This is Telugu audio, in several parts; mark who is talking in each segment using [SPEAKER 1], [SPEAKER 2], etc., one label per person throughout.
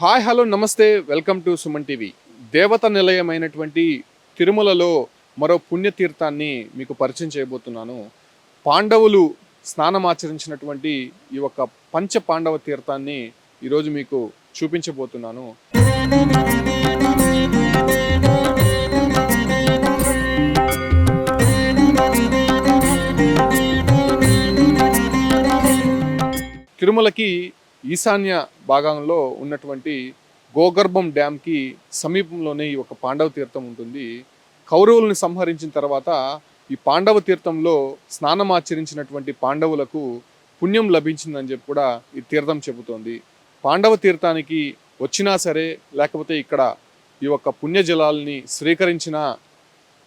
[SPEAKER 1] హాయ్ హలో నమస్తే వెల్కమ్ టు సుమన్ టీవీ. దేవత నిలయమైనటువంటి తిరుమలలో మరో పుణ్యతీర్థాన్ని మీకు పరిచయం చేయబోతున్నాను. పాండవులు స్నానమాచరించినటువంటి ఈ యొక్క పంచ పాండవ తీర్థాన్ని ఈరోజు మీకు చూపించబోతున్నాను. తిరుమలకి ఈశాన్య భాగంలో ఉన్నటువంటి గోగర్భం డ్యామ్కి సమీపంలోనే ఈ ఒక పాండవ తీర్థం ఉంటుంది. కౌరవులను సంహరించిన తర్వాత ఈ పాండవ తీర్థంలో స్నానమాచరించినటువంటి పాండవులకు పుణ్యం లభించిందని చెప్పి కూడా ఈ తీర్థం చెబుతోంది. పాండవ తీర్థానికి వచ్చినా సరే లేకపోతే ఇక్కడ ఈ యొక్క పుణ్యజలాల్ని స్వీకరించిన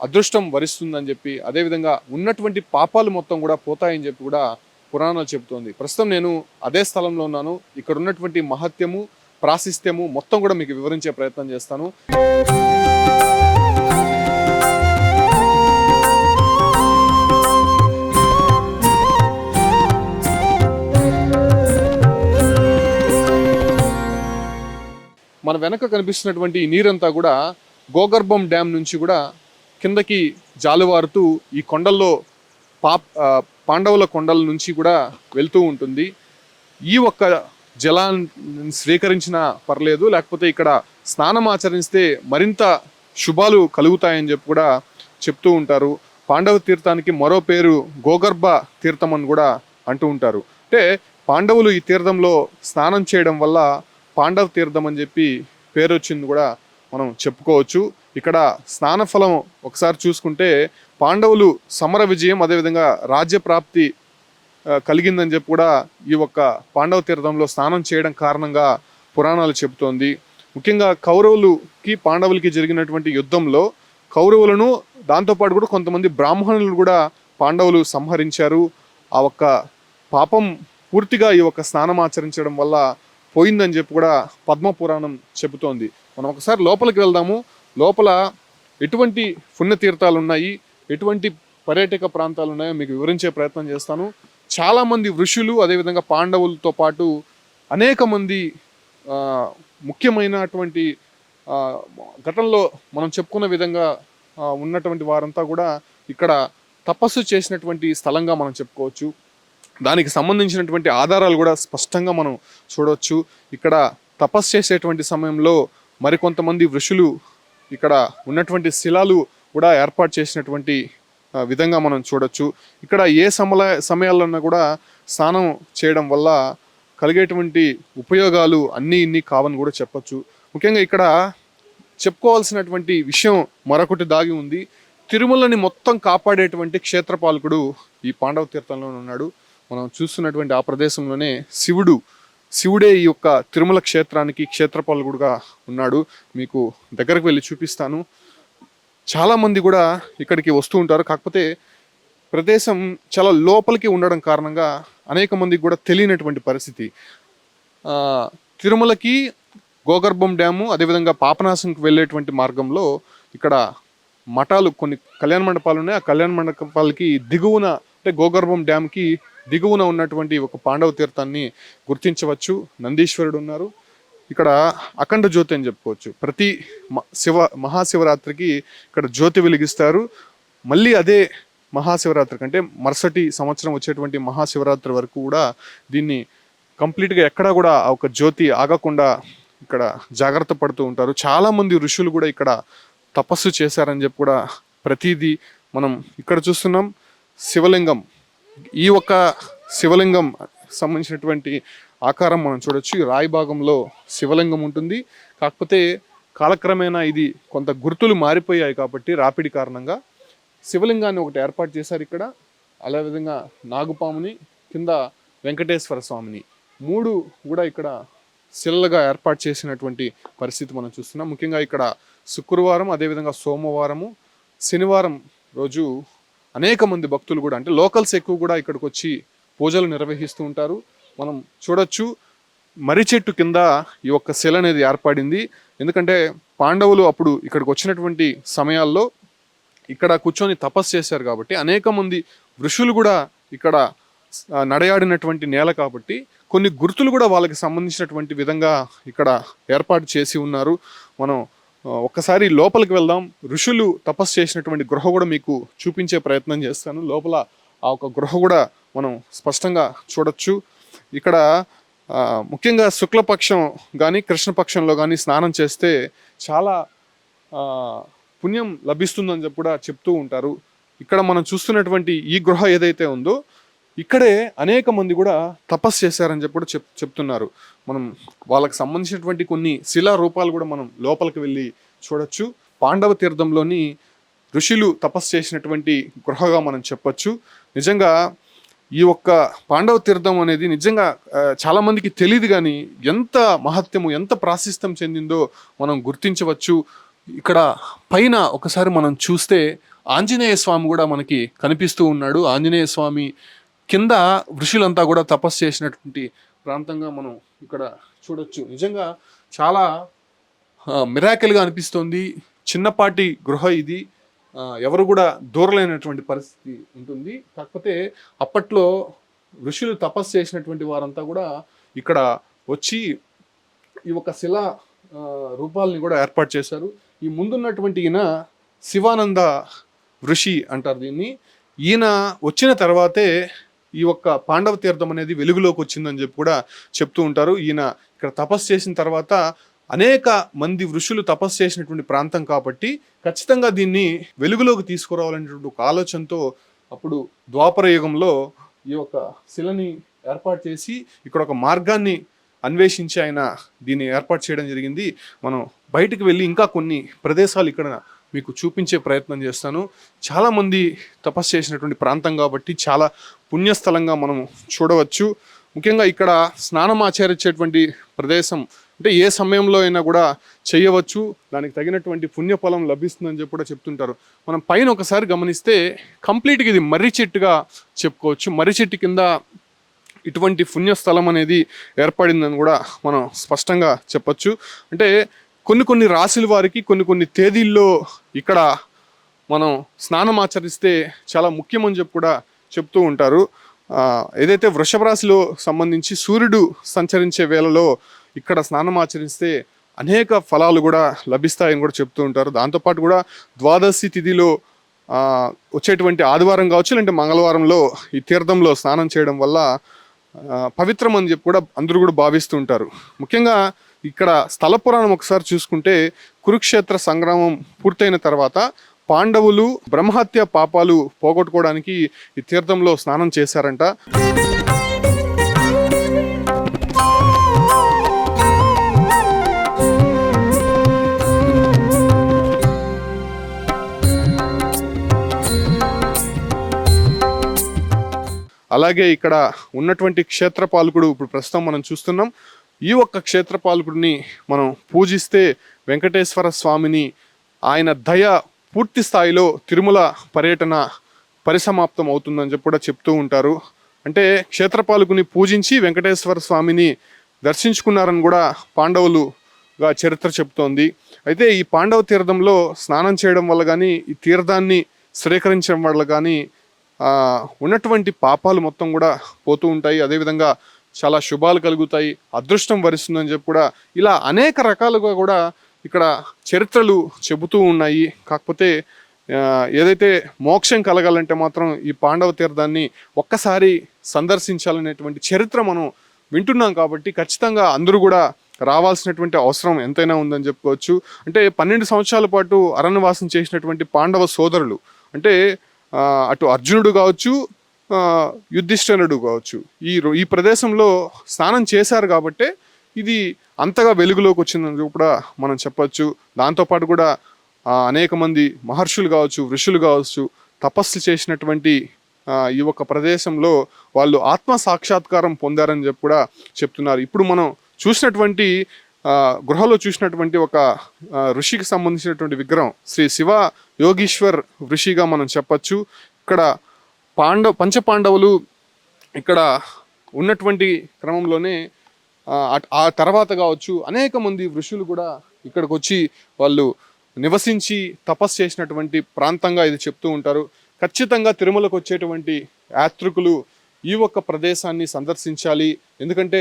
[SPEAKER 1] అదృష్టం వరిస్తుందని చెప్పి అదేవిధంగా ఉన్నటువంటి పాపాలు మొత్తం కూడా పోతాయని చెప్పి కూడా పురాణాలు చెబుతోంది. ప్రస్తుతం నేను అదే స్థలంలో ఉన్నాను. ఇక్కడ ఉన్నటువంటి మహత్యము ప్రాశిస్త్యము మొత్తం కూడా మీకు వివరించే ప్రయత్నం చేస్తాను. మన వెనక కనిపిస్తున్నటువంటి ఈ నీరంతా కూడా గోగర్భం డ్యామ్ నుంచి కూడా కిందకి జాలువారుతూ ఈ కొండల్లో పా పాండవుల కొండల నుంచి కూడా వెళ్తూ ఉంటుంది. ఈ ఒక్క జలాన్ని స్వీకరించినా పర్లేదు లేకపోతే ఇక్కడ స్నానం ఆచరిస్తే మరింత శుభాలు కలుగుతాయని చెప్పి కూడా చెప్తూ ఉంటారు. పాండవ తీర్థానికి మరో పేరు గోగర్భ తీర్థం అని కూడా అంటూ ఉంటారు. అంటే పాండవులు ఈ తీర్థంలో స్నానం చేయడం వల్ల పాండవ తీర్థం అని చెప్పి పేరు వచ్చింది కూడా మనం చెప్పుకోవచ్చు. ఇక్కడ స్నాన ఫలం ఒకసారి చూసుకుంటే పాండవులు సమర విజయం అదేవిధంగా రాజ్య ప్రాప్తి కలిగిందని చెప్పి కూడా ఈ ఒక్క పాండవ తీర్థంలో స్నానం చేయడం కారణంగా పురాణాలు చెబుతోంది. ముఖ్యంగా కౌరవులకి పాండవులకి జరిగినటువంటి యుద్ధంలో కౌరవులను దాంతోపాటు కూడా కొంతమంది బ్రాహ్మణులు కూడా పాండవులు సంహరించారు. ఆ ఒక్క పాపం పూర్తిగా ఈ ఒక్క స్నానం ఆచరించడం వల్ల పోయిందని చెప్పి కూడా పద్మ పురాణం చెబుతోంది. మనం ఒకసారి లోపలికి వెళ్దాము. లోపల ఎటువంటి పుణ్యతీర్థాలు ఉన్నాయి ఎటువంటి పర్యాటక ప్రాంతాలు ఉన్నాయో మీకు వివరించే ప్రయత్నం చేస్తాను. చాలామంది ఋషులు అదేవిధంగా పాండవులతో పాటు అనేక మంది ముఖ్యమైనటువంటి ఘటనలో మనం చెప్పుకున్న విధంగా ఉన్నటువంటి వారంతా కూడా ఇక్కడ తపస్సు చేసినటువంటి స్థలంగా మనం చెప్పుకోవచ్చు. దానికి సంబంధించినటువంటి ఆధారాలు కూడా స్పష్టంగా మనం చూడవచ్చు. ఇక్కడ తపస్సు చేసేటువంటి సమయంలో మరికొంతమంది ఋషులు ఇక్కడ ఉన్నటువంటి శిలాలు కూడా ఏర్పాటు చేసినటువంటి విధంగా మనం చూడొచ్చు. ఇక్కడ ఏ సమల సమయాల్లోనా కూడా స్నానం చేయడం వల్ల కలిగేటువంటి ఉపయోగాలు అన్నీ ఇన్ని కావని కూడా చెప్పచ్చు. ముఖ్యంగా ఇక్కడ చెప్పుకోవాల్సినటువంటి విషయం మరొకటి దాగి ఉంది. తిరుమలని మొత్తం కాపాడేటువంటి క్షేత్రపాలకుడు ఈ పాండవ తీర్థంలోనే ఉన్నాడు. మనం చూస్తున్నటువంటి ఆ ప్రదేశంలోనే శివుడు శివుడే ఈ యొక్క తిరుమల క్షేత్రానికి క్షేత్రపాలకుడుగా ఉన్నాడు. మీకు దగ్గరకు వెళ్ళి చూపిస్తాను. చాలామంది కూడా ఇక్కడికి వస్తూ ఉంటారు. కాకపోతే ప్రదేశం చాలా లోపలికి ఉండడం కారణంగా అనేక మందికి కూడా తెలియనటువంటి పరిస్థితి. తిరుమలకి గోగర్భం డ్యాము అదేవిధంగా పాపనాశంకి వెళ్ళేటువంటి మార్గంలో ఇక్కడ మఠాలు కొన్ని కళ్యాణ మండపాలు ఉన్నాయి. ఆ కళ్యాణ మండపాలకి దిగువన అంటే గోగర్భం డ్యామ్కి దిగువన ఉన్నటువంటి ఒక పాండవ తీర్థాన్ని గుర్తించవచ్చు. నందీశ్వరుడు ఉన్నారు. ఇక్కడ అఖండ జ్యోతి అని చెప్పుకోవచ్చు. ప్రతి మ- శివ మహాశివరాత్రికి ఇక్కడ జ్యోతి వెలిగిస్తారు. మళ్ళీ అదే మహాశివరాత్రికి అంటే మరుసటి సంవత్సరం వచ్చేటువంటి మహాశివరాత్రి వరకు కూడా దీన్ని కంప్లీట్గా ఎక్కడా కూడా ఆ ఒక జ్యోతి ఆగకుండా ఇక్కడ జాగ్రత్త పడుతూ ఉంటారు. చాలామంది ఋషులు కూడా ఇక్కడ తపస్సు చేశారని చెప్పి కూడా ప్రతిదీ మనం ఇక్కడ చూస్తున్నాం. శివలింగం ఈ ఒక్క శివలింగం సంబంధించినటువంటి ఆకారం మనం చూడొచ్చు. ఈ రాయి భాగంలో శివలింగం ఉంటుంది. కాకపోతే కాలక్రమేణా ఇది కొంత గుర్తులు మారిపోయాయి కాబట్టి రాపిడి కారణంగా శివలింగాన్ని ఒకటి ఏర్పాటు చేశారు ఇక్కడ. అదేవిధంగా విధంగా నాగుపాముని కింద వెంకటేశ్వర స్వామిని మూడు కూడా ఇక్కడ శిలలుగా ఏర్పాటు చేసినటువంటి పరిస్థితి మనం చూస్తున్నాం. ముఖ్యంగా ఇక్కడ శుక్రవారం అదేవిధంగా సోమవారము శనివారం రోజు అనేక మంది భక్తులు కూడా అంటే లోకల్స్ ఎక్కువ కూడా ఇక్కడికి వచ్చి పూజలు నిర్వహిస్తూ ఉంటారు. మనం చూడొచ్చు మర్రి చెట్టు కింద ఈ ఒక్క శిల అనేది ఏర్పడింది. ఎందుకంటే పాండవులు అప్పుడు ఇక్కడికి వచ్చినటువంటి సమయాల్లో ఇక్కడ కూర్చొని తపస్సు చేశారు కాబట్టి అనేక మంది ఋషులు కూడా ఇక్కడ నడయాడినటువంటి నేల కాబట్టి కొన్ని గుర్తులు కూడా వాళ్ళకి సంబంధించినటువంటి విధంగా ఇక్కడ ఏర్పాటు చేసి ఉన్నారు. మనం ఒక్కసారి లోపలికి వెళ్దాం. ఋషులు తపస్సు చేసినటువంటి గృహ కూడా మీకు చూపించే ప్రయత్నం చేస్తాను. లోపల ఆ ఒక గృహ కూడా మనం స్పష్టంగా చూడొచ్చు. ఇక్కడ ముఖ్యంగా శుక్లపక్షం కానీ కృష్ణపక్షంలో కానీ స్నానం చేస్తే చాలా పుణ్యం లభిస్తుందని చెప్పి కూడా చెప్తూ ఉంటారు. ఇక్కడ మనం చూస్తున్నటువంటి ఈ గృహ ఏదైతే ఉందో ఇక్కడే అనేక మంది కూడా తపస్సు చేశారని చెప్పి కూడా చెప్ చెప్తున్నారు. మనం వాళ్ళకి సంబంధించినటువంటి కొన్ని శిలా రూపాలు కూడా మనం లోపలికి వెళ్ళి చూడొచ్చు. పాండవ తీర్థంలోని ఋషులు తపస్సు చేసినటువంటి గృహగా మనం చెప్పొచ్చు. నిజంగా ఈ ఒక్క పాండవ తీర్థం అనేది నిజంగా చాలామందికి తెలియదు కానీ ఎంత మహత్యము ఎంత ప్రాశస్త్యం చెందిందో మనం గుర్తించవచ్చు. ఇక్కడ పైన ఒకసారి మనం చూస్తే ఆంజనేయ స్వామి కూడా మనకి కనిపిస్తూ ఉన్నాడు. ఆంజనేయ స్వామి కింద ఋషులంతా కూడా తపస్సు చేసినటువంటి ప్రాంతంగా మనం ఇక్కడ చూడొచ్చు. నిజంగా చాలా మిరాకిల్గా అనిపిస్తుంది. చిన్నపాటి గృహ ఇది. ఎవరు కూడా దూరలేనటువంటి పరిస్థితి ఉంటుంది. కాకపోతే అప్పట్లో ఋషులు తపస్సు చేసినటువంటి వారంతా కూడా ఇక్కడ వచ్చి ఈ ఒక శిలా రూపాలని కూడా ఏర్పాటు చేశారు. ఈ ముందున్నటువంటి ఈయన శివానంద ఋషి అంటారు దీన్ని. ఈయన వచ్చిన తర్వాతే ఈ యొక్క పాండవ తీర్థం అనేది వెలుగులోకి వచ్చిందని చెప్పి కూడా చెప్తూ ఉంటారు. ఈయన ఇక్కడ తపస్సు చేసిన తర్వాత అనేక మంది ఋషులు తపస్సు చేసినటువంటి ప్రాంతం కాబట్టి ఖచ్చితంగా దీన్ని వెలుగులోకి తీసుకురావాలనేటువంటి ఒక ఆలోచనతో అప్పుడు ద్వాపర యుగంలో ఈ యొక్క శిలని ఏర్పాటు చేసి ఇక్కడ ఒక మార్గాన్ని అన్వేషించి ఆయన దీన్ని ఏర్పాటు చేయడం జరిగింది. మనం బయటికి వెళ్ళి ఇంకా కొన్ని ప్రదేశాలు ఇక్కడ మీకు చూపించే ప్రయత్నం చేస్తాను. చాలామంది తపస్సు చేసినటువంటి ప్రాంతం కాబట్టి చాలా పుణ్యస్థలంగా మనం చూడవచ్చు. ముఖ్యంగా ఇక్కడ స్నానం ఆచరించేటువంటి ప్రదేశం అంటే ఏ సమయంలో అయినా కూడా చేయవచ్చు. దానికి తగినటువంటి పుణ్యఫలం లభిస్తుందని చెప్పి కూడా చెప్తుంటారు. మనం పైన ఒకసారి గమనిస్తే కంప్లీట్గా ఇది మర్రి చెట్టుగా చెప్పుకోవచ్చు. మర్రి చెట్టు కింద ఇటువంటి పుణ్యస్థలం అనేది ఏర్పడిందని కూడా మనం స్పష్టంగా చెప్పచ్చు. అంటే కొన్ని కొన్ని రాశుల వారికి కొన్ని కొన్ని తేదీల్లో ఇక్కడ మనం స్నానం ఆచరిస్తే చాలా ముఖ్యమని చెప్పి కూడా చెప్తూ ఉంటారు. ఏదైతే వృషభ రాశిలో సంబంధించి సూర్యుడు సంచరించే వేళలో ఇక్కడ స్నానం ఆచరిస్తే అనేక ఫలాలు కూడా లభిస్తాయని కూడా చెప్తూ ఉంటారు. దాంతోపాటు కూడా ద్వాదశి తిథిలో వచ్చేటువంటి ఆదివారం కావచ్చు లేదంటే మంగళవారంలో ఈ తీర్థంలో స్నానం చేయడం వల్ల పవిత్రం అని చెప్పి కూడా అందరూ కూడా భావిస్తూ ఉంటారు. ముఖ్యంగా ఇక్కడ స్థల పురాణం ఒకసారి చూసుకుంటే కురుక్షేత్ర సంగ్రామం పూర్తయిన తర్వాత పాండవులు బ్రహ్మహత్య పాపాలు పోగొట్టుకోవడానికి ఈ తీర్థంలో స్నానం చేశారంట. అలాగే ఇక్కడ ఉన్నటువంటి క్షేత్రపాలకుడు ఇప్పుడు ప్రస్తుతం మనం చూస్తున్నాం. ఈ ఒక్క క్షేత్రపాలకుడిని మనం పూజిస్తే వెంకటేశ్వర స్వామిని ఆయన దయ పూర్తి స్థాయిలో తిరుమల పర్యటన పరిసమాప్తం అవుతుందని చెప్పి కూడా చెప్తూ ఉంటారు. అంటే క్షేత్రపాలకుని పూజించి వెంకటేశ్వర స్వామిని దర్శించుకున్నారని కూడా పాండవులుగా చరిత్ర చెబుతోంది అయితే ఈ పాండవ తీర్థంలో స్నానం చేయడం వల్ల కానీ ఈ తీర్థాన్ని స్వీకరించడం వల్ల కానీ ఉన్నటువంటి పాపాలు మొత్తం కూడా పోతూ ఉంటాయి. అదేవిధంగా చాలా శుభాలు కలుగుతాయి అదృష్టం వరిస్తుందని చెప్పి కూడా ఇలా అనేక రకాలుగా కూడా ఇక్కడ చరిత్రలు చెబుతూ ఉన్నాయి. కాకపోతే ఏదైతే మోక్షం కలగాలంటే మాత్రం ఈ పాండవ తీర్థాన్ని ఒక్కసారి సందర్శించాలనేటువంటి చరిత్ర మనం వింటున్నాం కాబట్టి ఖచ్చితంగా అందరూ కూడా రావాల్సినటువంటి అవసరం ఎంతైనా ఉందని చెప్పుకోవచ్చు. అంటే పన్నెండు సంవత్సరాల పాటు అరణ్యవాసం చేసినటువంటి పాండవ సోదరులు అంటే అటు అర్జునుడు కావచ్చు యుద్ధిష్ఠనుడు కావచ్చు. ఈ ఈ ప్రదేశంలో స్నానం చేశారు కాబట్టే ఇది అంతగా వెలుగులోకి వచ్చిందని కూడా మనం చెప్పచ్చు. దాంతోపాటు కూడా అనేక మంది మహర్షులు కావచ్చు ఋషులు కావచ్చు తపస్సు చేసినటువంటి ఈ ఒక ప్రదేశంలో వాళ్ళు ఆత్మ సాక్షాత్కారం పొందారని చెప్పి కూడా చెప్తున్నారు. ఇప్పుడు మనం చూసినటువంటి గృహలో చూసినటువంటి ఒక ఋషికి సంబంధించినటువంటి విగ్రహం శ్రీ శివ యోగీశ్వర్ ఋషిగా మనం చెప్పచ్చు. ఇక్కడ పాండవ పంచపాండవులు ఇక్కడ ఉన్నటువంటి క్రమంలోనే ఆ, తర్వాత కావచ్చు అనేక మంది ఋషులు కూడా ఇక్కడికి వచ్చి వాళ్ళు నివసించి తపస్సు చేసినటువంటి ప్రాంతంగా ఇది చెప్తూ ఉంటారు. ఖచ్చితంగా తిరుమలకు వచ్చేటువంటి యాత్రికులు ఈ ఒక్క ప్రదేశాన్ని సందర్శించాలి. ఎందుకంటే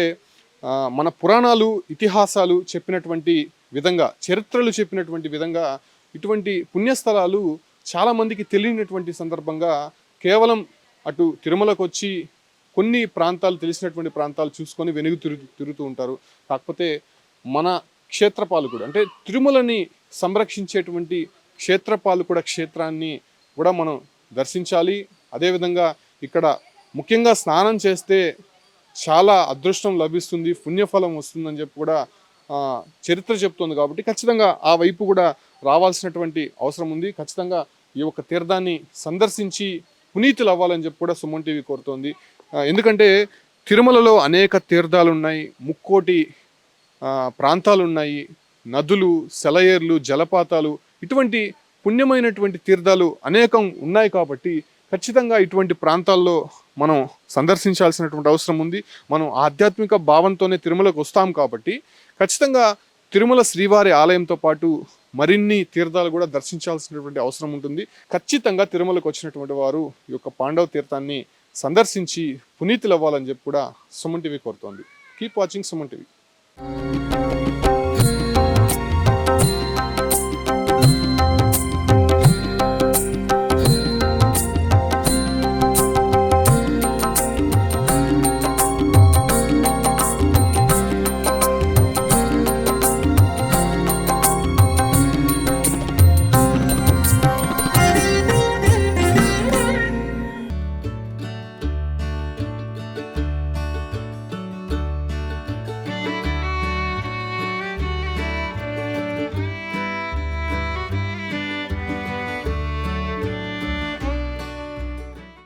[SPEAKER 1] మన పురాణాలు ఇతిహాసాలు చెప్పినటువంటి విధంగా చరిత్రలు చెప్పినటువంటి విధంగా ఇటువంటి పుణ్యస్థలాలు చాలామందికి తెలియనటువంటి సందర్భంగా కేవలం అటు తిరుమలకు వచ్చి కొన్ని ప్రాంతాలు తెలిసినటువంటి ప్రాంతాలు చూసుకొని వెనుగు తిరు తిరుగుతూ ఉంటారు. కాకపోతే మన క్షేత్రపాలకుడు అంటే తిరుమలని సంరక్షించేటువంటి క్షేత్రపాలకుడ క్షేత్రాన్ని కూడా మనం దర్శించాలి. అదేవిధంగా ఇక్కడ ముఖ్యంగా స్నానం చేస్తే చాలా అదృష్టం లభిస్తుంది పుణ్యఫలం వస్తుందని చెప్పి కూడా చరిత్ర చెప్తుంది కాబట్టి ఖచ్చితంగా ఆ వైపు కూడా రావాల్సినటువంటి అవసరం ఉంది. ఖచ్చితంగా ఈ యొక్క తీర్థాన్ని సందర్శించి పునీతులు అవ్వాలని చెప్పి కూడా సుమన్ టీవీ కోరుతోంది. ఎందుకంటే తిరుమలలో అనేక తీర్థాలు ఉన్నాయి ముక్కోటి ప్రాంతాలున్నాయి ప్రాంతాలు ఉన్నాయి నదులు సెలయేర్లు జలపాతాలు ఇటువంటి పుణ్యమైనటువంటి తీర్థాలు అనేకం ఉన్నాయి కాబట్టి ఖచ్చితంగా ఇటువంటి ప్రాంతాల్లో మనం సందర్శించాల్సినటువంటి అవసరం ఉంది. మనం ఆధ్యాత్మిక భావంతోనే తిరుమలకు వస్తాం కాబట్టి ఖచ్చితంగా తిరుమల శ్రీవారి ఆలయంతో పాటు మరిన్ని తీర్థాలు కూడా దర్శించాల్సినటువంటి అవసరం ఉంటుంది. ఖచ్చితంగా తిరుమలకు వచ్చినటువంటి వారు ఈ యొక్క పాండవ తీర్థాన్ని సందర్శించి పునీతులు అవ్వాలని చెప్పి కూడా సుమన్ టీవీ కోరుతోంది. Keep watching Suman TV.